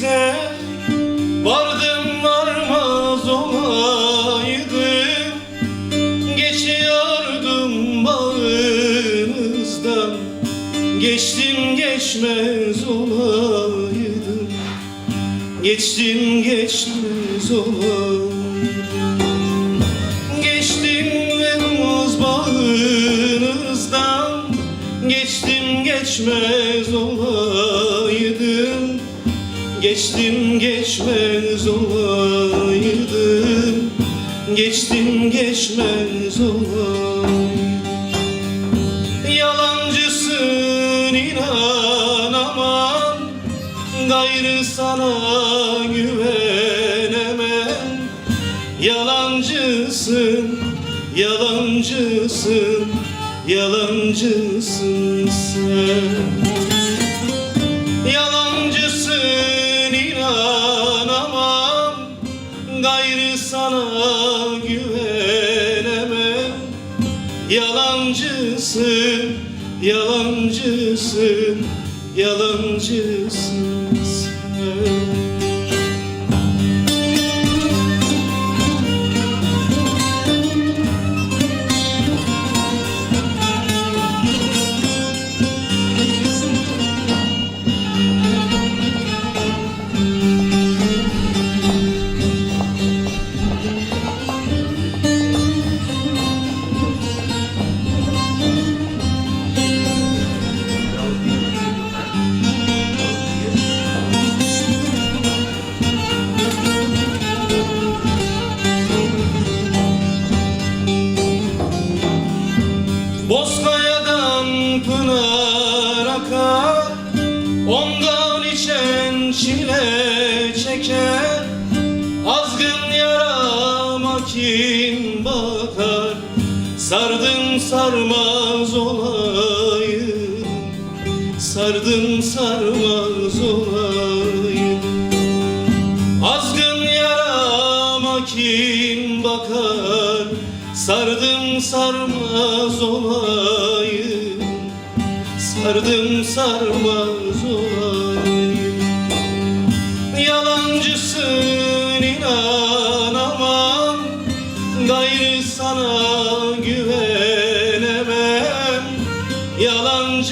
Evinize Vardım varmaz olaydım. Geçiyordum bağınızdan Geçtim geçmez olaydım. Geçtim geçmez olaydım. Geçtim Temmuz bağınızdan Geçtim geçmez olaydım Geçtim geçmez olaydım. Geçtim geçmez olaydım. Yalancısın inanamam Gayrı sana güvenemem. Yalancısın, yalancısın, yalancısın sen Yalancısın, yalancısın, yalancısın. sen Sardım sarmaz olayım. Sardım sarmaz olayım. Azgın yarama kim bakar? Sardım sarmaz olayım. Sardım sarmaz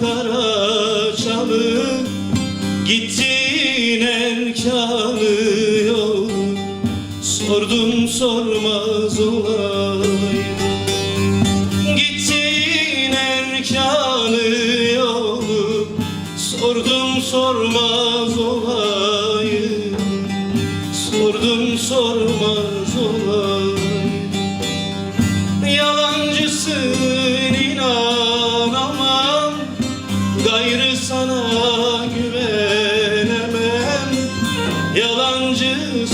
kara çalı Gittin erkanı yolu Sordum sormaz olayım Gittin erkanı yolu Sordum sormaz